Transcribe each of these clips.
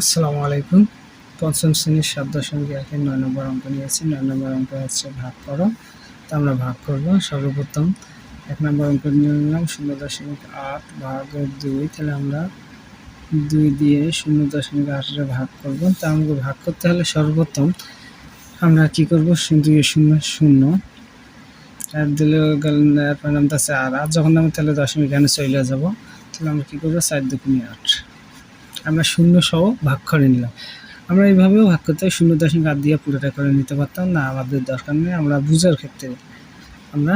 আসসালামু আলাইকুম। পঞ্চম শ্রেণির সাত দশমিক একের নয় নম্বর অঙ্ক নিয়েছি। নয় নম্বর অঙ্ক হচ্ছে ভাগ করো। তা আমরা ভাগ করব সর্বপ্রথম। এক নম্বর অঙ্ক নিয়ে নিলাম শূন্য দশমিক আট ভাগ দুই। তাহলে আমরা দুই দিয়ে শূন্য দশমিক আটের ভাগ করব। তা আমাকে ভাগ করতে হলে সর্বপ্রথম আমরা কি করব? দুই শূন্য শূন্য। আর দিলে গেল, এরপর নামতে আছে আর। আর যখন নামে তাহলে দশমিক এখানে চলে যাব। তাহলে আমরা কী করব? চার দুগুণি আট। আমরা শূন্য সহ ভাগ করে নিলাম। আমরা এইভাবেও ভাগ করতে শূন্য দশমিক আট দিয়ে পুরোটা করে নিতে পারতাম। না, আমাদের দরকার নেই, আমরা বুঝার ক্ষেত্রে আমরা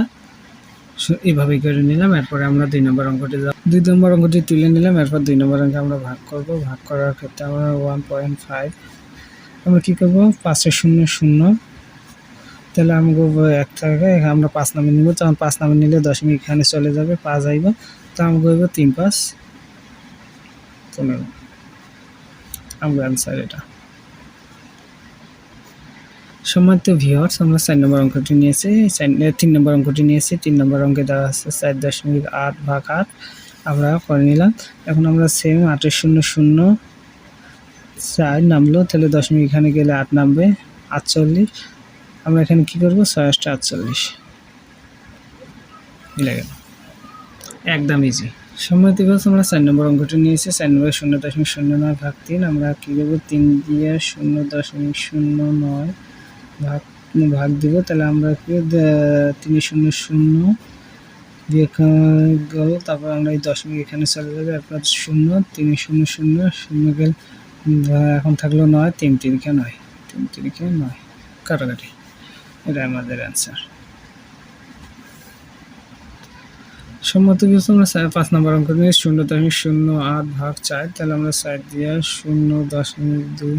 এইভাবেই করে নিলাম, এরপরে আমরা দুই নম্বর অঙ্কটি দুই নম্বর অঙ্কটি তুলে নিলাম, এরপর দুই নম্বর অঙ্কে আমরা ভাগ করব। ভাগ করার ক্ষেত্রে আমরা ওয়ান পয়েন্ট ফাইভ আমরা কী করব? পাঁচশো শূন্য শূন্য। তাহলে আমাকে এক টাকা আমরা পাঁচ নামে নিব। তখন পাঁচ নামে নিলে দশমিক এখানে চলে যাবে, পাঁচ আইব। তো আমাকে তিন পাঁচ পনেরো আমরা অ্যান্সার এটা সম্মানিত ভিওয়ার্স আমরা চার নম্বর অঙ্কটি নিয়েছি। তিন নম্বর অঙ্কটি নিয়েছি। তিন নম্বর অঙ্কে দেওয়া আছে চার দশমিক আট ভাগ আট। আমরা করে নিলাম। এখন আমরা সেম আটের শূন্য শূন্য চার নামলো, তাহলে দশমিক এখানে গেলে আট নামবে, আটচল্লিশ। আমরা এখানে কি করব? ছয় আটটা আটচল্লিশ। মিলে গেল। একদম ইজি সময় দিবস আমরা চার নম্বর অঙ্কটি নিয়েছি, চার নম্বর শূন্য দশমিক শূন্য নয় ভাগ তিন, আমরা কী করব তিন দিয়ে শূন্য দশমিক শূন্য নয় ভাগ ভাগ দিব। তাহলে আমরা কি তিন শূন্য শূন্য দিয়ে গেল, তারপর আমরা এই দশমিক এখানে চলে যাবে আপনার শূন্য, তিন শূন্য শূন্য শূন্য গেল এখন থাকল নয়, তিন তিরিখে নয়, তিন তিরিখে নয়, কাটাকাটি। এটা আমাদের অ্যান্সার সম্মত কিছু আমরা পাঁচ নম্বর অঙ্ক নিয়ে শূন্য দশমিক শূন্য আট ভাগ চার, তাহলে আমরা চার দিয়ে শূন্য দশমিক দুই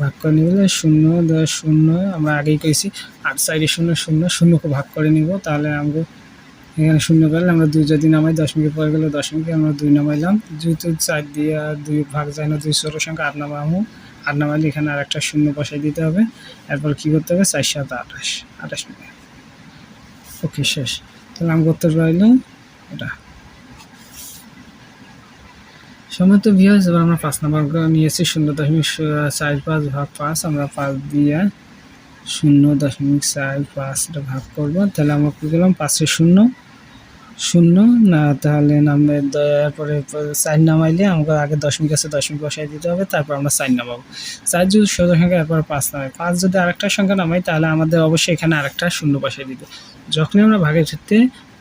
ভাগ করে নিলে শূন্য দশ শূন্য, আমরা আগেই কইছি আট চারে শূন্য শূন্য, শূন্যকে ভাগ করে নিব, তাহলে আমরা এখানে শূন্য পেলে আমরা দুই যদি নামাই দশমিকে পরে গেলে দশমিকে আমরা দুই নামাইলাম। যেহেতু চার দিয়ে দুই ভাগ যায় না, দুই ছোটো সংখ্যা, আট নামাবো আট নামাইলে এখানে আর একটা শূন্য বসাই দিতে হবে। এরপর কী করতে হবে? চার সাত আঠাশ আঠাশ ওকে, শেষ। তাহলে আমি করতে পারলাম। এটা। সময় তো বিয়ে এবার আমরা পাঁচ নাম্বার নিয়েছি, শূন্য দশমিক চার পাঁচ ভাগ পাঁচ, আমরা পাঁচ দিয়ে শূন্য দশমিক চার পাঁচ এটা ভাগ করব। তাহলে আমরা কী করলাম? পাঁচে শূন্য। শূন্য, না, তাহলে নামে তারপরে চার নামাইলে আমাকে আগে দশমিক আছে, দশমিক বসাই দিতে হবে, তারপর আমরা চার নামাবো। চার যদি ষোলো সংখ্যা এরপর পাঁচ নামাই। পাঁচ যদি আরেকটা সংখ্যা নামাই, তাহলে আমাদের অবশ্যই এখানে আরেকটা শূন্য বসাই দিতে। যখনই আমরা ভাগের ক্ষেত্রে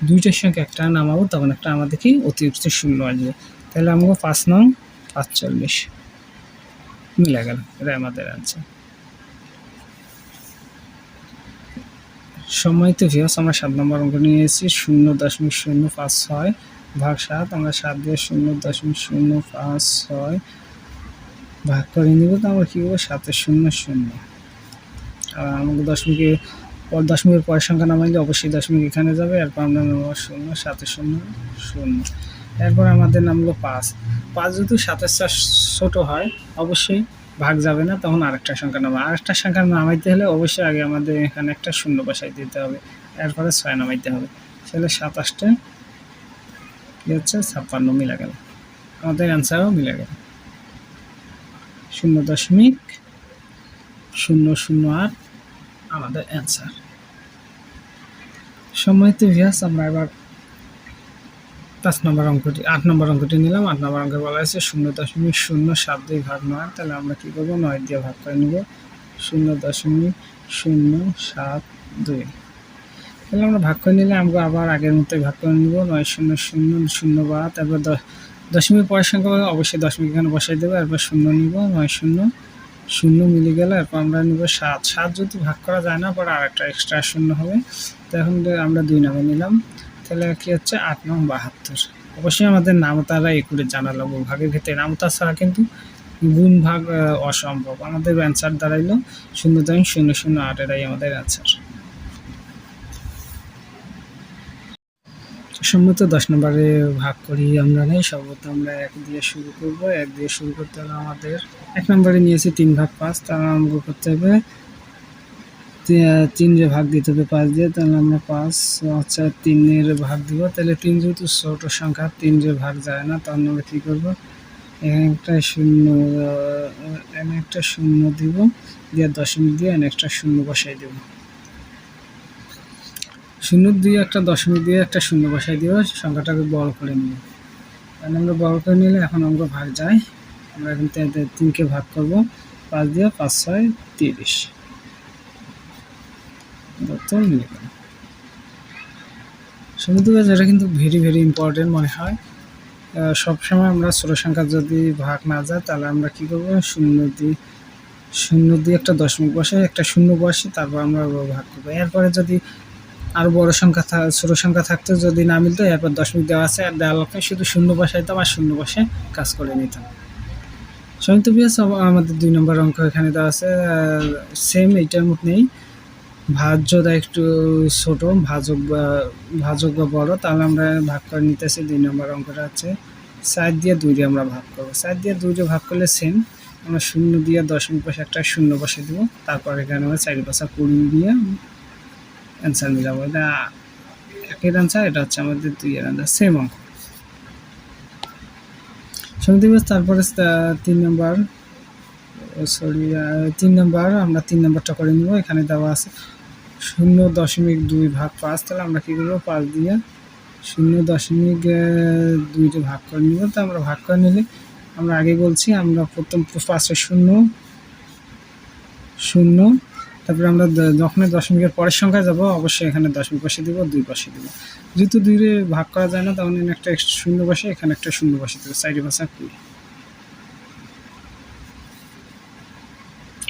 দুইটার সংখ্যা একটা নামাবো, তখন একটা আমাদের কি অতিরিক্ত শূন্য আসবে। তাহলে আমাকে পাঁচ নং পাঁচচল্লিশ মিলে গেল এটা আমাদের আনসার সম্মানিত ভিওস আমরা সাত নম্বর অঙ্ক নিয়ে এসেছি, শূন্য দশমিক শূন্য পাঁচ ছয় ভাগ সাত, আমরা সাত দিয়ে শূন্য দশমিক শূন্য পাঁচ ছয় ভাগ করে নিব, তো আমরা কী করব? সাতের শূন্য শূন্য। আর আমাকে দশমিকে দশমিকের পরের সংখ্যা নামাইলে অবশ্যই দশমিক এখানে যাবে, এরপর আমরা নামবো শূন্য সাতের শূন্য শূন্য। এরপর আমাদের নামলো পাঁচ। পাঁচ যদি সাতের চার ছোটো হয়, অবশ্যই ভাগ যাবে না, তখন আরেকটা সংখ্যা নামা আরেকটা সংখ্যা নামাইতে হলে অবশ্যই আগে আমাদের এখানে একটা শূন্য বসাই দিতে হবে, এরপরে ছয় নামাইতে হবে। তাহলে সাতাশটা কী হচ্ছে? ছাপ্পান্ন মিলে গেল। আমাদের অ্যান্সারও মিলে গেল। শূন্য দশমিক, শূন্য শূন্য আট আমাদের অ্যান্সার সম্মানিত ভিয়াস আমরা এবার পাঁচ নম্বর অঙ্কটি, আট নম্বর অঙ্কটি নিলাম। আট নম্বর অঙ্কে বলা হয়েছে শূন্য দশমিক শূন্য সাত দুই ভাগ নয়। তাহলে আমরা কী করব? নয় দিয়ে ভাগ করে নেব। শূন্য দশমিক শূন্য সাত দুই। তাহলে আমরা ভাগ করে নিলে আমরা আবার আগের মতোই ভাগ করে নিব। নয় শূন্য শূন্য শূন্য বা তারপর দশমিক পরের সংখ্যা অবশ্যই দশমিক এখানে বসাই দেবো, এরপর শূন্য নিব, নয় শূন্য শূন্য মিলে গেলে এরপর আমরা নিব সাত। সাত যদি ভাগ করা যায় না, পরে আরেকটা এক্সট্রা শূন্য হবে। তো এখন আমরা দুই নামে নিলাম। তাহলে কি হচ্ছে? আট নং বাহাত্তর। অবশ্যই আমাদের নামতারা একুরে জানা লাগবো ভাগের ক্ষেত্রে। নামতা ছাড়া কিন্তু গুণ ভাগ অসম্ভব। আমাদের অ্যান্সার দাঁড়াইলো শূন্য দশমিক শূন্য শূন্য আটেরাই আমাদের অ্যান্সার সম্মত দশ নম্বরে ভাগ করি আমরা নেই সর্বত আমরা এক দিয়ে শুরু করব। এক দিয়ে শুরু করতে হলে আমাদের এক নম্বরে নিয়েছি তিন ভাগ পাঁচ তার অঙ্ক করতে হবে তিন যে ভাগ দিতে হবে পাঁচ দিয়ে, তাহলে আমরা পাঁচ আচ্ছা তিনের ভাগ দিব। তাহলে তিন যেহেতু ছোট সংখ্যা, তিন যে ভাগ যায় না তখন আমরা কী করব? একটা শূন্য একটা শূন্য দিব, দিয়ে দশমিক দিয়ে একটা শূন্য বসাই দেব। শূন্য দিয়ে একটা দশমিক দিয়ে একটা শূন্য বসাই দিব সংখ্যাটাকে বড় করে নিব এখানে আমরা বড় করে নিলে এখন অঙ্ক ভাগ যায়। আমরা এখন তিনকে ভাগ করব। পাঁচ দিয়ে পাঁচ ছয় তিরিশ। সমুদ্র এটা কিন্তু ভেরি ভেরি ইম্পর্টেন্ট মনে হয়। সবসময় আমরা ছোট সংখ্যা যদি ভাগ না যায়, তাহলে আমরা কি করব? শূন্য দিয়ে শূন্য দিয়ে একটা দশমিক বসে একটা শূন্য বসে তারপর আমরা ভাগ করব। এরপরে যদি আরও বড় সংখ্যা ছোট সংখ্যা থাকতো যদি না মিলতো, এরপর দশমিক দেওয়া আছে। আর দেওয়া লাগবে শুধু শূন্য বসাইতাম আর শূন্য বসে কাজ করে নিতাম। সংযুক্ত বিয়াস আমাদের দুই নম্বর অঙ্ক এখানে দেওয়া আছে। সেম এইটার মধ্যে নেই। ভাজ্যটা একটু ছোট, ভাজক বা ভাজক বা বড়, তাহলে আমরা ভাগ করে নিতেছি। দুই নম্বর অঙ্কটা হচ্ছে চার দিয়ে দুই দিয়ে আমরা ভাগ করব। চার দিয়ে দুই দিয়ে ভাগ করলে সেম আমরা শূন্য দিয়ে দশমিক পাশে একটা শূন্য বসে দেবো। তারপর এখানে আমরা চারি পাশা কুড়ি দিয়ে অ্যান্সার মিলাবো এটা একের অ্যান্সার এটা হচ্ছে আমাদের দুইয়ের অ্যান্সার সেম অঙ্ক। সমিতি বেশ তারপরে তিন নম্বর সরি তিন নম্বর আমরা তিন নম্বরটা করে নিব, এখানে দেওয়া আছে শূন্য দশমিক দুই ভাগ পাঁচ, তাহলে আমরা কী করব? পাঁচ দিয়ে শূন্য দশমিক দুইটা ভাগ করে নিব, তো আমরা ভাগ করে নিলে আমরা আগে বলছি, আমরা প্রথম পাঁচে শূন্য শূন্য তারপরে আমরা যখন দশমিকের পরের সংখ্যায় যাব, অবশ্যই এখানে দশমিক পাশে দিব, দুই পাশে দিব। যেহেতু দুই রে ভাগ করা যায় না তখন এখানে একটা শূন্য বসে, এখানে একটা শূন্য বসে দেবো সাইডে কুড়ি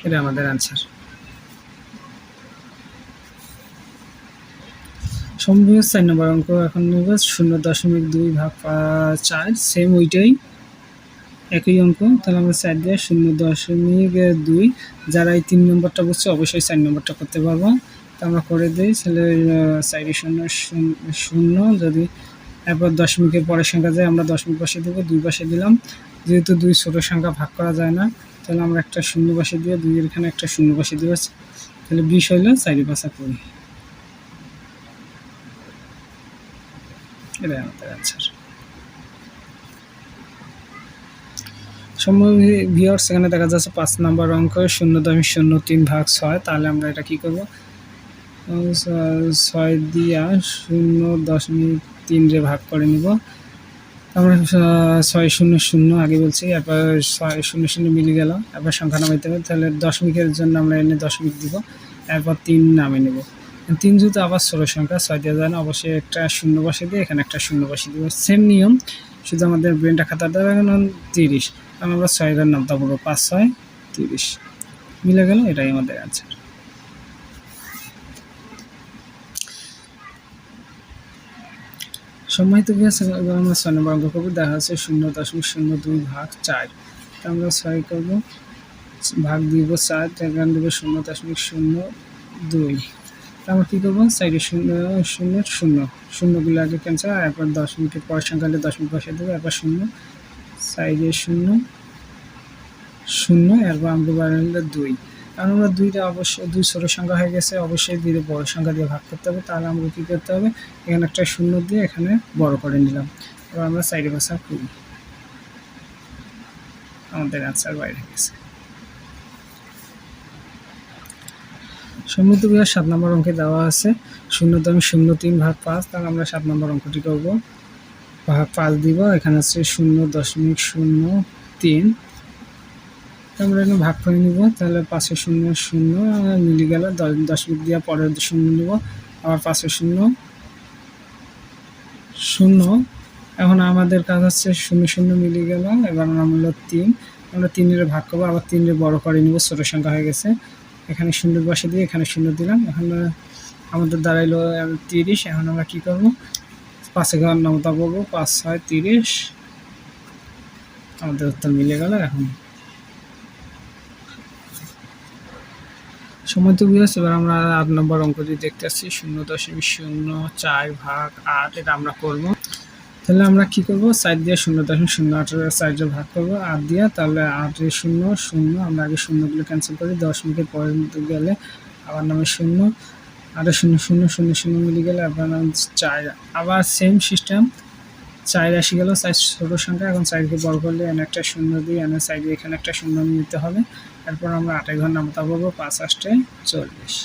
এটা আমাদের অ্যান্সার সম্ভব চার নম্বর অঙ্ক এখন নেব, শূন্য দশমিক দুই ভাগ চার সেম ওইটাই। একই অঙ্ক, তাহলে আমরা চার দিয়ে শূন্য দশমিক দুই যারা এই তিন নম্বরটা বুঝছে অবশ্যই চার নম্বরটা করতে পারব। তো আমরা করে দিই, তাহলে চারি শূন্য শূন্য, যদি এরপর দশমিকের পরের সংখ্যা যায়, আমরা দশমিক পাশে দেবো, দুই পাশে দিলাম। যেহেতু দুই ছোট সংখ্যা ভাগ করা যায় না, তাহলে আমরা একটা শূন্য পাশে দিয়ে দুইয়ের এখানে একটা শূন্য পাশে দিব তাহলে বিশ হইলে চারি পাশা করি এটাই আমাদের অ্যান্সার সময় সেখানে দেখা যাচ্ছে পাঁচ নাম্বার অঙ্ক শূন্য দশমিক শূন্য তিন ভাগ ছয়, তাহলে আমরা এটা কি করব? ছয় দিয়া শূন্য দশমিক তিন রে ভাগ করে নিব। আমরা ছয় শূন্য শূন্য আগে বলছি, এরপর ছয় শূন্য শূন্য মিলে গেল, এরপর সংখ্যা নামাইতে হবে, তাহলে দশমিকের জন্য আমরা এনে দশমিক দিব, এরপর তিন নামে নেব। তিন যেহেতু আবার ষোলো সংখ্যা, ছয় দেওয়া যায় অবশ্যই একটা শূন্য বসে দিয়ে এখানে একটা শূন্য বসে দিব। সেম নিয়ম, শুধু আমাদের ব্রেনটা খাতা দেওয়া এখন তিরিশ। কারণ আমরা ছয় ঘর নামতা বলব পাঁচ ছয় তিরিশ। মিলে গেল, এটাই আমাদের অ্যান্সার সম্মানিত বিহার এবার আমরা ছয় নম্বর অঙ্ক করব দেখা যাচ্ছে শূন্য দশমিক শূন্য দুই ভাগ চার। আমরা ছয় করব। ভাগ দিব চার এখানে দেবো শূন্য দশমিক শূন্য দুই। আমরা কী করব? সাইডে শূন্য শূন্য শূন্য। শূন্যগুলো আগে ক্যান্সেল আর একবার দশমিকের পরের সংখ্যা দশমিক বসে দেবো একবার শূন্য সাইডে শূন্য শূন্য এরপর আমরা বাড়ালে দুই। কারণ আমরা দুইটা অবশ্যই দুই ছোট সংখ্যা হয়ে গেছে, অবশ্যই দুইটা বড় সংখ্যা দিয়ে ভাগ করতে হবে, তাহলে আমরা কী করতে হবে? এখানে একটা শূন্য দিয়ে এখানে বড় করে নিলাম। এবার আমরা সাইডে ভাষা করি। আমাদের অ্যান্সার বাইরে গেছে। সমুদ্র বিহার সাত নম্বর অঙ্কে দেওয়া আছে, শূন্য দশমিক শূন্য তিন ভাগ পাঁচ, তাহলে আমরা সাত নম্বর অঙ্কটি করব। ভাগ পাঁচ দিব, এখানে আছে শূন্য দশমিক শূন্য তিন। আমরা এখানে ভাগ করে নিব, তাহলে পাঁচশো শূন্য শূন্য মিলে গেল দশ, দশমিক দিয়ে পরের শূন্য নিব, আবার পাঁচশো শূন্য শূন্য। এখন আমাদের কাজ হচ্ছে শূন্য শূন্য মিলে গেল, এবার হলো তিন, আমরা তিনের ভাগ করব, আবার তিনের বড় করে নিব, ছোটো সংখ্যা হয়ে গেছে। এখানে শূন্য বসে দিয়ে এখানে শূন্য দিলাম, এখন আমাদের দাঁড়াইলো তিরিশ, এখন আমরা কি করব? পাঁচে ঘর নামতা বলব, পাঁচ, ছয়, তিরিশ। আমাদের উত্তর মিলে গেল এখন। সময় তো বুঝেছে এবার আমরা আট নম্বর অঙ্ক অঙ্কটি দেখতে আসছি, শূন্য দশমিক শূন্য চার ভাগ আট, এটা আমরা করব। তাহলে আমরা কি করব? সাইড দিয়ে শূন্য দশমিক শূন্য আটের সাইডে ভাগ করব। আট দিয়ে তাহলে আটে শূন্য শূন্য, আমরা আগে শূন্যগুলো ক্যান্সেল করি, দশমিকের পরে গেলে আবার নামে শূন্য। আটে শূন্য শূন্য শূন্য শূন্য মিলে গেলে আবার চার, আবার সেম সিস্টেম চার আসি গেল, চার ছোট সংখ্যা, এখন চারকে বড় করলে এনে একটা শূন্য দিয়ে এনে সাইডে এখানে একটা শূন্য নিতে হবে। তারপর আমরা আটে ঘর নামতা বলব, পাঁচ আষ্টে চল্লিশ।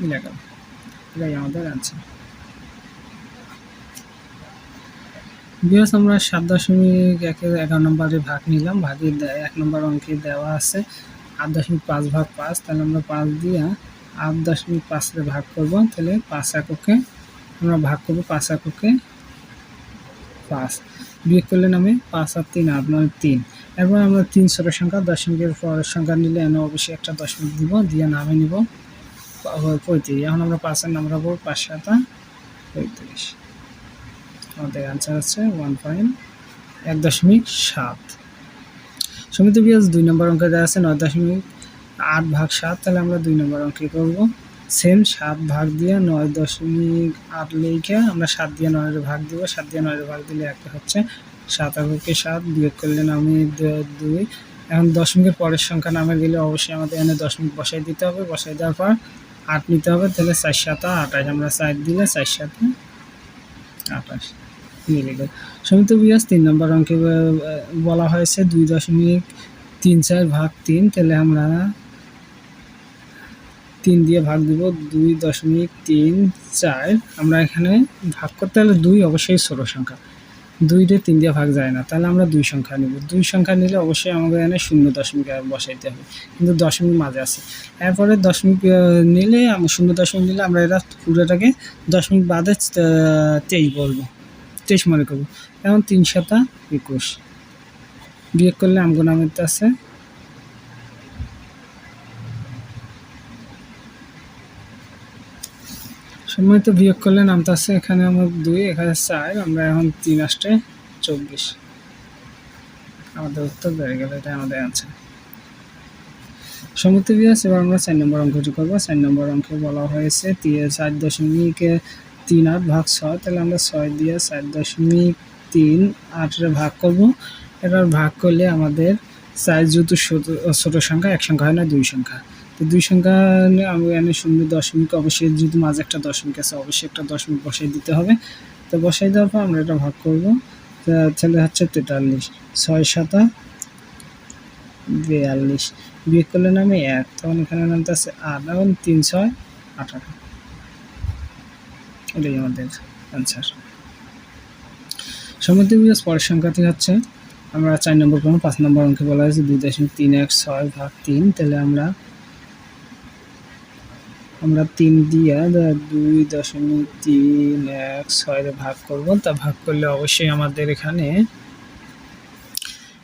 মিলে গেল। এটাই আমাদের আনসার বিকজ আমরা সাত দশমিক একের এগারো নম্বরে ভাগ নিলাম, ভাগের এক নম্বর অঙ্কে দেওয়া আছে। আট দশমিক পাঁচ ভাগ পাঁচ, তাহলে আমরা পাঁচ দিয়ে আট দশমিক পাঁচে ভাগ করব, তাহলে পাঁচ এককে আমরা ভাগ করব পাঁচ এককে পাঁচ। বিয়োগ করলে নামে পাঁচ আর তিন, আট নয়, তিন। এরপর আমরা তিন ছোট সংখ্যা, দশমিকের পরের সংখ্যা নিলে এনে অবশ্যই একটা দশমিক দিব, দিয়ে নামে নিব। পঁয়ত্রিশ। এখন আমরা পাঁচের নাম রাখব পাঁচ সাতা পঁয়ত্রিশ। আমাদের অ্যান্সার হচ্ছে ওয়ান পয়েন্ট এক দশমিক সাত। সমিত বিয়াজ দুই নম্বর অঙ্কে দেওয়া আছে নয় দশমিক আট ভাগ সাত, তাহলে আমরা দুই নম্বর অঙ্কে করব। সেম সাত ভাগ দিয়ে নয় দশমিক আট লেখে আমরা সাত দিয়ে নয়ের ভাগ দিব। সাত দিয়ে নয়ের ভাগ দিলে একটা হচ্ছে সাত এককে সাত, বিয়োগ করলে আমি দুই। এখন দশমিকের পরের সংখ্যা নামে গেলে অবশ্যই আমাদের এনে দশমিক বসাই দিতে হবে। বসাই দেওয়ার পর আট নিতে হবে, তাহলে চার সাতা আঠাশ। আমরা চার দিলে চার সাতা আঠাশ। মিলে গেল সমিত বিয়াস, তিন নম্বর অঙ্কে বলা হয়েছে দুই দশমিক তিন চার ভাগ তিন, তাহলে আমরা তিন দিয়ে ভাগ দিব দুই দশমিক তিন চার। আমরা এখানে ভাগ করতে হলে দুই অবশ্যই ষোলো সংখ্যা। দুইটা তিন দিয়ে ভাগ যায় না, তাহলে আমরা দুই সংখ্যা নিব। দুই সংখ্যা নিলে অবশ্যই আমাদের এখানে শূন্য দশমিক বসাইতে হবে। কিন্তু দশমিক মাঝে আছে। এরপরে দশমিক নিলে শূন্য দশমিক নিলে আমরা এটা পুরোটাকে দশমিক বাদে তেইশ বলব। তেইশ মনে করব। এখন তিন সাতা একুশ। বিয়োগ করলে আমগো নামের আছে সময় তো বিয়োগ করলে নামতে আছে এখানে আমার দুই, এখানে চার, আমরা এখন তিন আসটে চব্বিশ। আমাদের উত্তর বেড়ে গেল, এটা আমাদের আনসার সমুদ্র বিয়াস এবার আমরা চার নম্বর অঙ্কটি করব। চার নম্বর অঙ্কে বলা হয়েছে চার দশমিক তিন আট ভাগ ছয়, তাহলে আমরা ছয় দিয়ে চার দশমিক তিন আটের ভাগ করব। এবার ভাগ করলে আমাদের চার যেহেতু ছোট সংখ্যা, এক সংখ্যা হয় না, দুই সংখ্যা। তো দুই সংখ্যা আমি এখানে শূন্য দশমিক, অবশ্যই যদি মাঝে একটা দশমিক আছে, অবশ্যই একটা দশমিক বসাই দিতে হবে। তো বসাই দেওয়ার পর আমরা এটা ভাগ করব। তাহলে হচ্ছে তেতাল্লিশ, ছয় সাতা বিয়াল্লিশ। বিয়ে করলে নামে এক, তখন এখানে নামতে আছে আট, এখন তিন, ছয়, আঠারো। এটাই আমাদের অ্যান্সার সমুদ্র বিরাজ পরের সংখ্যাটি হচ্ছে, আমরা চার নম্বর কোনো পাঁচ নম্বর অঙ্কে বলা হয়েছে, দুই দশমিক তিন এক, ছয় ভাগ তিন, তাহলে আমরা আমরা তিন দিয়ে দুই দশমিক তিন এক ছয় ভাগ করব। তা ভাগ করলে অবশ্যই আমাদের এখানে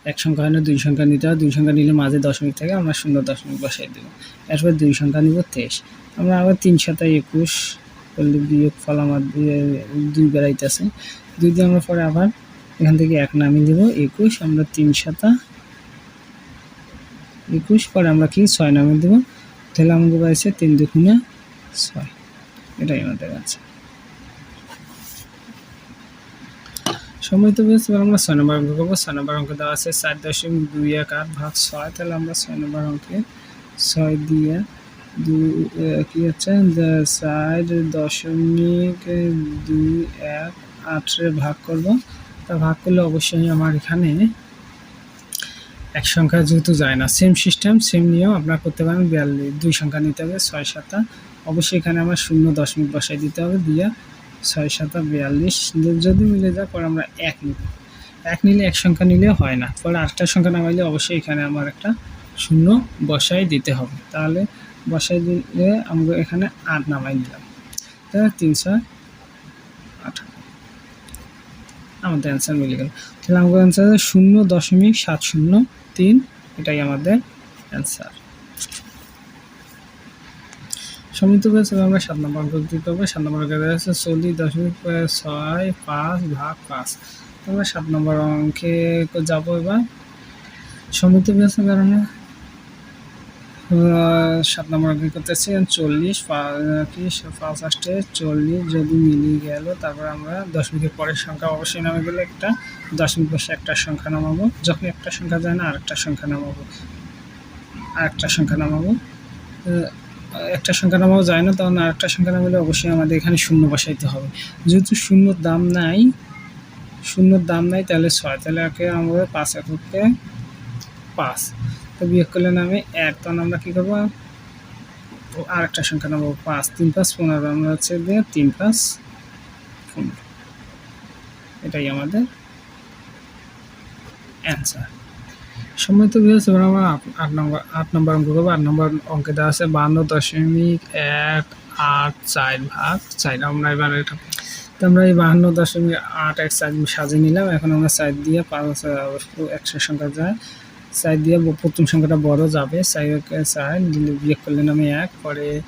এক সংখ্যা না, দুই সংখ্যা নিতে হয়। দুই সংখ্যা নিলে মাঝে দশমিক থাকে, আমরা শূন্য দশমিক বসাই দেবো। এরপর দুই সংখ্যা নিব তেইশ। আমরা আবার তিন সাতায় একুশ করলে বিয়োগ ফল আমার দুই- বেড়াইতেছে। দুই দিয়ে আমরা পরে আবার এখান থেকে এক নামিয়ে দেবো। একুশ, আমরা তিন সাতা একুশ, পরে আমরা কি ছয় নামিয়ে দেবো? তাহলে আমাদের পাইছে তিন দুগুণে ছয়। এটাই আমাদের আছে। সময় তো বেশ আমরা ছয় নম্বর অঙ্ক করব। ছয় নম্বর অঙ্ক দেওয়া আছে চার দশমিক দুই এক আট ভাগ ছয়। তাহলে আমরা ছয় নম্বর অঙ্কে ছয় দিয়ে দুই কি হচ্ছে? চার দশমিক দুই এক আটে ভাগ করব। তা ভাগ করলে অবশ্যই আমার এখানে এক সংখ্যা যেহেতু যায় না সেম সিস্টেম সেম নিয়ম, আপনারা করতে পারেন বিয়াল্লিশ, দুই সংখ্যা নিতে হবে, ছয় সাতা অবশ্যই এখানে আমার শূন্য দশমিক বসাই দিতে হবে, দিয়ে ছয় সাতা বিয়াল্লিশ যদি মিলে যায়, পরে আমরা এক নিব। এক নিলে এক সংখ্যা নিলে হয় না, পরে আটটা সংখ্যা নামাইলে অবশ্যই এখানে আমার একটা শূন্য বসাই দিতে হবে। তাহলে বসাই দিলে আমরা এখানে আট নামাই দিলাম। তাহলে তিনশো আঠারো আমাদের অ্যান্সার মিলে গেল। তাহলে আমাদের অ্যান্সার শূন্য দশমিক সাত শূন্য তিন এটাই আমাদের অ্যান্সার সমিত হয়েছে আমরা সাত নম্বর অঙ্ক দিতে হবে। সাত নম্বর অঙ্কে আছে চল্লিশ দশমিক ছয় পাঁচ ভাগ পাঁচ। আমরা সাত নম্বর অঙ্কে যাব এবার। সমিত হয়েছে আহ, সাত নম্বর অঙ্কে করতেছি, চল্লিশ পাঁচ আসতে চল্লিশ যদি মিলিয়ে গেল, তারপর আমরা দশমিকের পরের সংখ্যা অবশ্যই নামে গেলে একটা, দশমিক বসে একটা সংখ্যা নামাবো, যখন একটা সংখ্যা যায় না, আরেকটা সংখ্যা নামাবো, আরেকটা সংখ্যা নামাবো একটা সংখ্যা নামাও যায় না, তখন আরেকটা সংখ্যা নামালে অবশ্যই আমাদের এখানে শূন্য বসাইতে হবে। যেহেতু শূন্যর দাম নাই, শূন্যর দাম নাই, তাহলে ছয়, তাহলে একে আমরা পাঁচ এককে পাঁচ। তো বিয়োগ করলে নামে এক তখন আমরা কী করব? ও আরেকটা সংখ্যা নেব, পাঁচ, তিন পাঁচ পনেরো, আমরা হচ্ছে তিন পাঁচ পনেরো। এটাই আমাদের অ্যান্সার সময় তো বিয়েছে এবার আমরা আট নম্বর আট নম্বর অঙ্ক করব। আট নম্বর অঙ্কে দেওয়া আছে বান্ন দশমিক এক আট চার ভাগ চার। আমরা এবার এটা, তো আমরা এই বাহান্ন দশমিক আট এক চার সাজিয়ে নিলাম। এখন আমরা চার দিয়ে পাঁচ একশো সংখ্যা যায়। চার দিয়ে প্রথম সংখ্যাটা বড় যাবে। চারকে চার বিয়োগ করলে নামে এক, পরে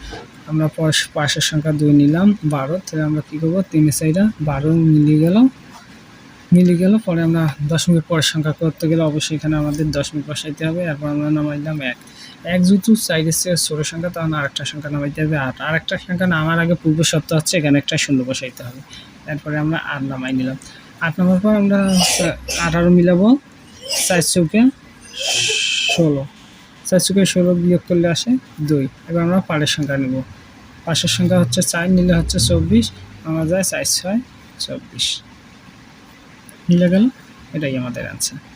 আমরা পাশ- পাশের সংখ্যা দুই নিলাম, বারো। তাহলে আমরা কী করব? তিন চাইটা বারো মিলিয়ে গেল। মিলে গেল, পরে আমরা দশমিকের পরের সংখ্যা করতে গেলে অবশ্যই এখানে আমাদের দশমিক বসাইতে হবে, এরপর আমরা নামাইলাম এক। এক যেহেতু সাইডের চেয়ে ছোটো সংখ্যা, তখন আরেকটা সংখ্যা নামাইতে হবে আট। আরেকটা সংখ্যা নামার আগে পূর্ব শর্ত হচ্ছে এখানে একটা শূন্য বসাইতে হবে। এরপরে আমরা আট নামাই নিলাম। আট নামার পর আমরা আঠারো মিলাবো। চার চৌকে ষোলো। চার চোখে ষোলো বিয়োগ করলে আসে দুই। এবার আমরা পাড়ের সংখ্যা নেব। পাশের সংখ্যা হচ্ছে চার, নিলে হচ্ছে চব্বিশ, আমরা যায় চার, ছয়, চব্বিশ। নিলে গেল? এটাই আমাদের অ্যান্সার